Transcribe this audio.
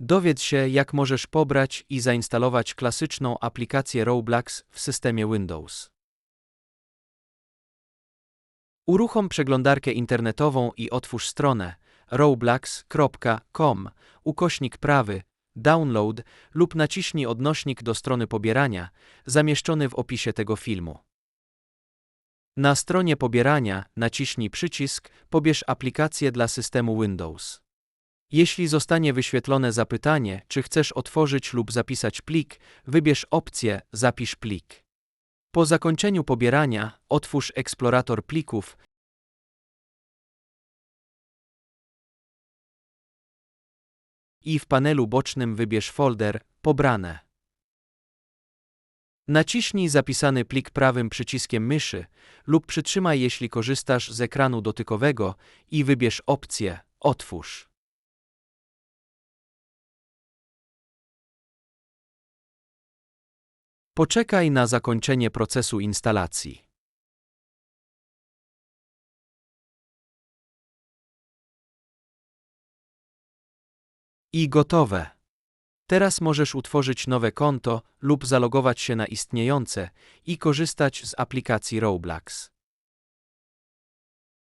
Dowiedz się, jak możesz pobrać i zainstalować klasyczną aplikację Roblox w systemie Windows. Uruchom przeglądarkę internetową i otwórz stronę roblox.com ukośnik prawy download lub naciśnij odnośnik do strony pobierania zamieszczony w opisie tego filmu. Na stronie pobierania naciśnij przycisk Pobierz aplikację dla systemu Windows. Jeśli zostanie wyświetlone zapytanie, czy chcesz otworzyć lub zapisać plik, wybierz opcję Zapisz plik. Po zakończeniu pobierania otwórz eksplorator plików i w panelu bocznym wybierz folder Pobrane. Naciśnij zapisany plik prawym przyciskiem myszy lub przytrzymaj jeśli korzystasz z ekranu dotykowego i wybierz opcję Otwórz. Poczekaj na zakończenie procesu instalacji. I gotowe. Teraz możesz utworzyć nowe konto lub zalogować się na istniejące i korzystać z aplikacji Roblox.